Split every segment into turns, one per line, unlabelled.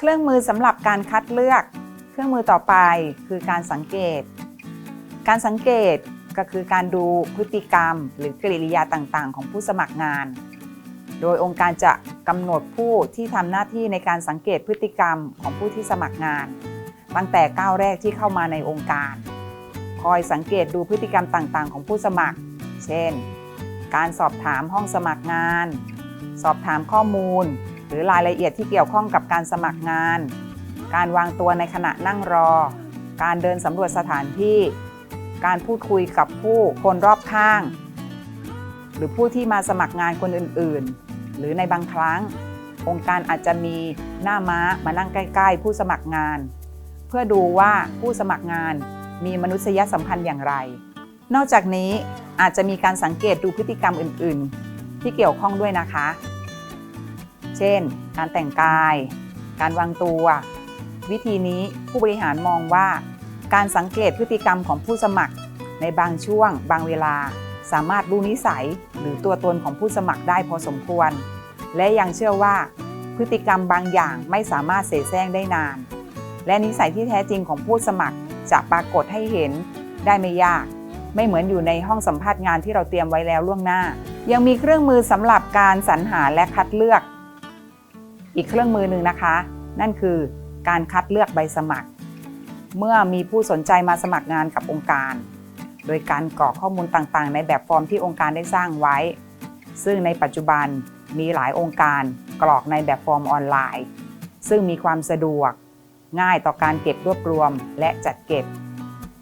ครื่องมือสำหรับการคัดเลือก เครื่องมือต่อไปคือการสังเกต การสังเกตก็คือการดูพฤติกรรม หรือกริยาต่างๆ ของผู้สมัครงาน โดยองค์การจะกำหนดผู้ที่ทำหน้าที่ในการสังเกตพฤติกรรมของผู้ที่สมัครงาน ตั้งแต่ก้าวแรกที่เข้ามาในองค์การ คอยสังเกตดูพฤติกรรมต่างๆ ของผู้สมัคร เช่น การสอบถามห้องสมัครงาน สอบถามข้อมูล หรือรายละเอียดที่เกี่ยวข้องกับการสมัครงาน การวางตัวในขณะนั่งรอ การเดินสำรวจสถานที่ การพูดคุยกับผู้คนรอบข้าง หรือผู้ที่มาสมัครงานคนอื่นๆ หรือในบางครั้ง องค์การอาจจะมีหน้าม้ามานั่งใกล้ ๆ ผู้สมัครงาน เพื่อดูว่าผู้สมัครงานมีมนุษยสัมพันธ์อย่างไร นอกจากนี้อาจจะมีการสังเกตดูพฤติกรรมอื่น ๆ ที่เกี่ยวข้องด้วยนะคะ เช่น การแต่งกาย การวางตัว วิธีนี้ผู้บริหารมองว่า การสังเกตพฤติกรรมของผู้สมัคร ในบางช่วง บางเวลา สามารถรู้นิสัยหรือตัวตนของผู้สมัครได้พอสมควร และยังเชื่อว่า พฤติกรรมบางอย่างไม่สามารถเสแสร้งได้นาน และนิสัยที่แท้จริงของผู้สมัครจะปรากฏให้เห็นได้ไม่ยาก ไม่เหมือนอยู่ในห้องสัมภาษณ์งานที่เราเตรียมไว้แล้วล่วงหน้า ยังมีเครื่องมือสำหรับการสรรหาและคัดเลือก อีกเครื่องมือหนึ่งนะคะ นั่นคือการคัดเลือกใบสมัคร เมื่อมีผู้สนใจมาสมัครงานกับองค์การ โดยการกรอกข้อมูลต่างๆ ในแบบฟอร์มที่องค์การได้สร้างไว้ ซึ่งในปัจจุบันมีหลายองค์การกรอกในแบบฟอร์มออนไลน์ ซึ่งมีความสะดวก ง่ายต่อการเก็บรวบรวมและจัดเก็บ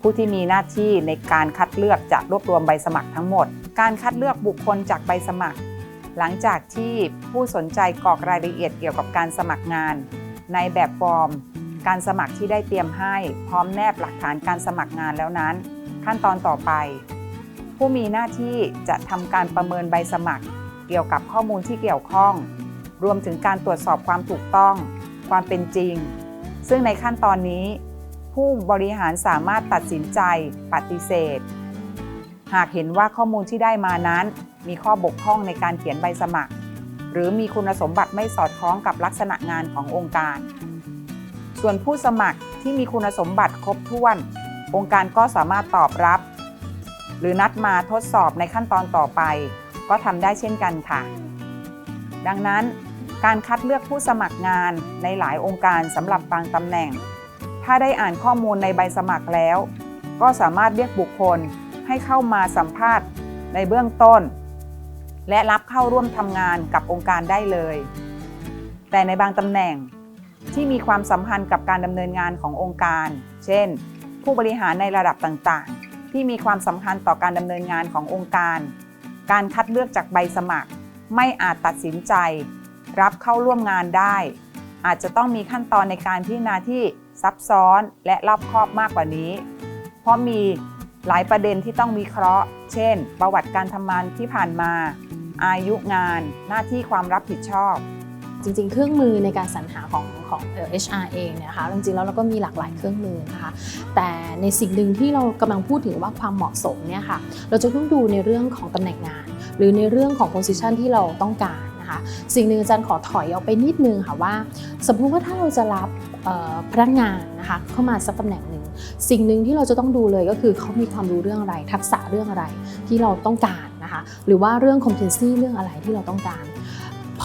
ผู้ที่มีหน้าที่ในการคัดเลือกจะรวบรวมใบสมัครทั้งหมด การคัดเลือกบุคคลจากใบสมัคร หลังจากที่ผู้สนใจกรอกรายละเอียดเกี่ยวกับการสมัครงาน ในแบบฟอร์ม การสมัครที่ได้เตรียมให้พร้อมแนบหลักฐานการสมัครงานแล้วนั้น ขั้นตอนต่อไป ผู้มีหน้าที่จะทำการประเมินใบสมัคร เกี่ยวกับข้อมูลที่เกี่ยวข้อง รวมถึงการตรวจสอบความถูกต้อง ความเป็นจริง ซึ่งในขั้นตอนนี้ ผู้บริหารสามารถตัดสินใจปฏิเสธ หากเห็นว่าข้อมูลที่ได้มานั้น มีข้อบกพร่องในการเขียนใบสมัคร หรือมีคุณสมบัติไม่สอดคล้องกับลักษณะงานขององค์การ ส่วนผู้สมัครที่มีคุณสมบัติครบถ้วน องค์การก็สามารถตอบรับ หรือนัดมาทดสอบในขั้นตอนต่อไป ก็ทำได้เช่นกันค่ะ ดังนั้นการคัดเลือกผู้สมัครงานในหลายองค์การสำหรับบางตำแหน่ง ถ้าได้อ่านข้อมูลในใบสมัครแล้ว ก็สามารถเรียกบุคคลให้เข้ามาสัมภาษณ์ในเบื้องต้น และรับเข้าร่วมทำงานกับองค์การได้เลย แต่ในบางตำแหน่งที่มีความสัมพันธ์กับการดำเนินงานขององค์การ เช่น ผู้บริหารในระดับต่างๆ ที่มีความสำคัญต่อการดำเนินงานขององค์การ การคัดเลือกจากใบสมัคร ไม่อาจตัดสินใจ รับเข้าร่วมงานได้ อาจจะต้องมีขั้นตอนในการพิจารณาที่ซับซ้อนและรอบคอบมากกว่านี้ เพราะมีหลายประเด็นที่ต้องวิเคราะห์ เช่น ประวัติการทำงานที่ผ่านมา อายุงาน หน้าที่ความรับผิดชอบ
จริงๆ เครื่องมือในการสรรหาของของเอ่อ HR เองเนี่ยนะคะจริงๆแล้วเราก็มีหลากหลายเครื่องมือนะคะแต่ในสิ่งหนึ่งที่เรากำลังพูดถึงว่าความเหมาะสมเนี่ยค่ะเราจะต้องดูในเรื่องของตำแหน่งงาน หรือในเรื่องของ position ที่เราต้องการนะคะสิ่งหนึ่งอาจารย์ขอถอยออกไปนิดนึงค่ะว่า สมมุติว่าถ้าเราจะรับพนักงานนะคะเข้ามาสักตำแหน่งหนึ่งสิ่งหนึ่งที่เราจะต้องดูเลยก็คือเขามีความรู้เรื่องอะไร ทักษะเรื่องอะไรที่เราต้องการ นะคะหรือว่าเรื่อง competency เรื่องอะไรที่เราต้องการ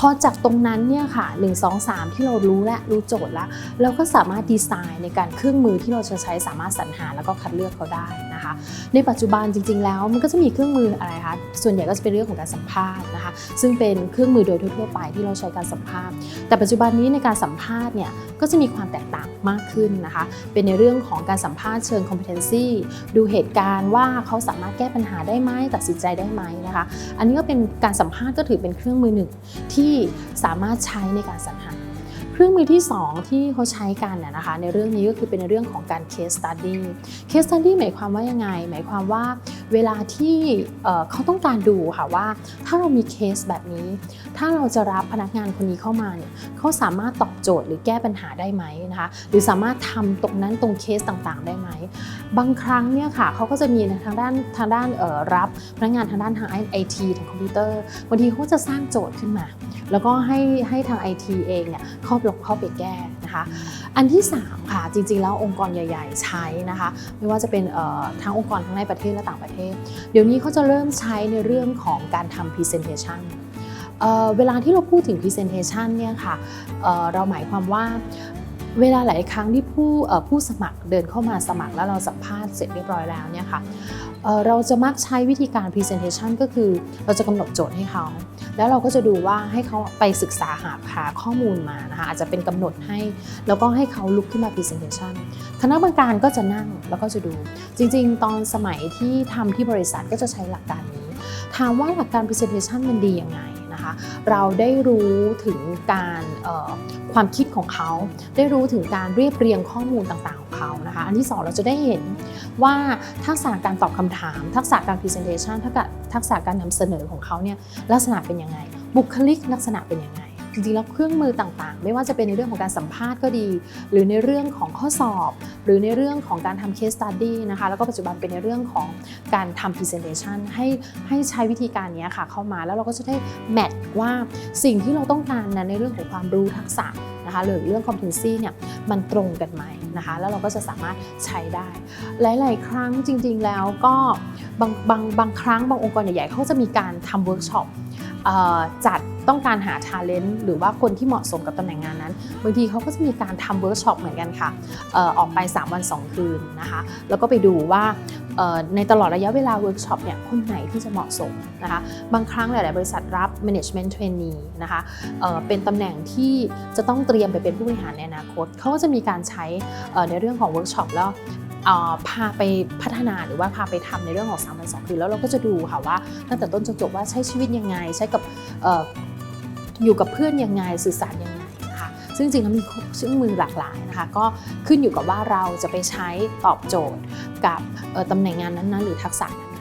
อจากตรงนั้นเนี่ยค่ะ 1 2 3 ที่เรารู้และรู้โจทย์แล้ว เราก็สามารถดีไซน์ในการเครื่องมือที่เราจะใช้สามารถสรรหาแล้วก็คัดเลือกเขาได้นะคะ ในปัจจุบันจริง ๆ แล้วมันก็จะมีเครื่องมืออะไรคะส่วนใหญ่ก็จะเป็นเรื่องของการสัมภาษณ์นะคะ ซึ่งเป็นเครื่องมือโดยทั่วไปที่เราใช้การสัมภาษณ์ แต่ปัจจุบันนี้ในการสัมภาษณ์เนี่ยก็จะมีความแตกต่างมากขึ้นนะคะ เป็นในเรื่องของการสัมภาษณ์เชิง competency ดูเหตุการณ์ว่าเขาสามารถแก้ปัญหาได้ไหมตัดสินใจได้ไหมนะคะ อันนี้ก็เป็นการสัมภาษณ์ก็ถือเป็นเครื่องมือหนึ่งที่สามารถใช้ในการสรรหา เครื่องมือที่ 2 ที่เขาใช้กันน่ะนะคะในเรื่องนี้ก็คือเป็นในเรื่องของการ case study case study หมายความว่ายังไง หมายความว่าเวลาที่เเขาต้องการดูค่ะว่า ถ้าเรามีเคสแบบนี้ ถ้าเราจะรับพนักงานคนนี้เข้ามาเนี่ยเขาสามารถตอบโจทย์หรือแก้ปัญหาได้ไหมนะคะหรือสามารถทำตรงนั้นตรงเคสต่างๆ ได้ไหม บางครั้งเนี่ยค่ะเขาก็จะมีทางด้านทางด้านรับพนักงานทางด้านทางไอทีทางคอมพิวเตอร์บางทีเขาจะสร้างโจทย์ขึ้นมา แล้วก็ให้ให้ทาง IT เองเนี่ยเขาลงเข้าไปแก้นะคะ อันที่ 3 ค่ะ จริงๆ แล้วองค์กรใหญ่ ๆ ใช้นะคะ ไม่ว่าจะเป็นเอ่อทั้งองค์กรทั้งในประเทศและต่างประเทศ เดี๋ยวนี้เขาจะเริ่มใช้ในเรื่องของการทำ presentation เเวลาที่เราพูดถึง presentation เนี่ยค่ะเเราหมายความว่า เวลาหลายครั้งที่ผู้ผู้สมัครเดินเข้ามาสมัครแล้วเราสัมภาษณ์เสร็จเรียบร้อยแล้วเนี่ยค่ะเอ่อเราจะมักใช้วิธีการ presentation ก็คือเราจะกำหนดโจทย์ให้เขา แล้วเราก็จะดูว่าให้เขาไปศึกษาหาหาข้อมูลมานะคะอาจจะเป็นกำหนดให้ แล้วก็ให้เขาลุกขึ้นมา presentation คณะกรรมการก็จะนั่งแล้วก็จะดู จริง ๆ ตอนสมัยที่ทำที่บริษัทก็จะใช้หลักการนี้ ถามว่าหลักการ presentation มันดียังไง นะคะ เราได้รู้ถึงการความคิดของเขา ได้รู้ถึงการเรียบเรียงข้อมูลต่างๆของเขานะคะ อันที่สองเราจะได้เห็นว่าทักษะการตอบคำถาม ทักษะการ presentation ทักษะทักษะการนำเสนอของเขาเนี่ยลักษณะเป็นยังไง บุคลิกลักษณะเป็นยังไง จริงๆแล้วเครื่องมือต่างๆ ไม่ว่าจะเป็นในเรื่องของการสัมภาษณ์ก็ดี หรือในเรื่องของข้อสอบ หรือในเรื่องของการทำ case study นะคะแล้วก็ปัจจุบันเป็นในเรื่องของการทำ presentation ให้ให้ใช้วิธีการนี้ค่ะเข้ามาแล้วเราก็จะได้แมทว่าสิ่งที่เราต้องการนั้นในเรื่องของความรู้ทักษะ นะคะหรือเรื่อง competency เนี่ยมันตรงกันไหมนะคะแล้วเราก็จะสามารถใช้ได้ หลาย ๆ ครั้งจริง ๆ แล้วก็บางบางบางครั้งบางองค์กรใหญ่ๆเขาจะมีการทำเวิร์กช็อปจัดต้องการหา Talent หรือว่าคนที่เหมาะสมกับตำแหน่งงานนั้นบางทีเขาก็จะมีการทำเวิร์กช็อปเหมือนกันค่ะออกไป 3 วัน 2 คืนนะคะ แล้วก็ไปดูว่า ในตลอดระยะเวลาเวิร์กช็อปเนี่ยคนไหนที่จะเหมาะสมนะคะบางครั้งหลาย ๆ บริษัทรับ Management Trainee นะคะเเป็นตำแหน่งที่จะต้องเตรียมไปเป็นผู้บริหารในอนาคต เขาก็จะมีการใช้ในเรื่องของเวิร์กช็อปแล้วพาไปพัฒนาหรือว่าพาไปทำในเรื่องของ3วัน2คืนแล้วเราก็จะดูค่ะว่าตั้งแต่ต้นจนจบว่าใช้ชีวิตยังไง ใช้กับออยู่กับเพื่อนยังไงสื่อสารยังไง ซึ่งจริงๆแล้วมีเครื่องมือหลากหลายนะคะก็ขึ้นอยู่กับว่าเราจะไปใช้ตอบโจทย์กับตำแหน่งงานนั้นๆ หรือทักษะนั้น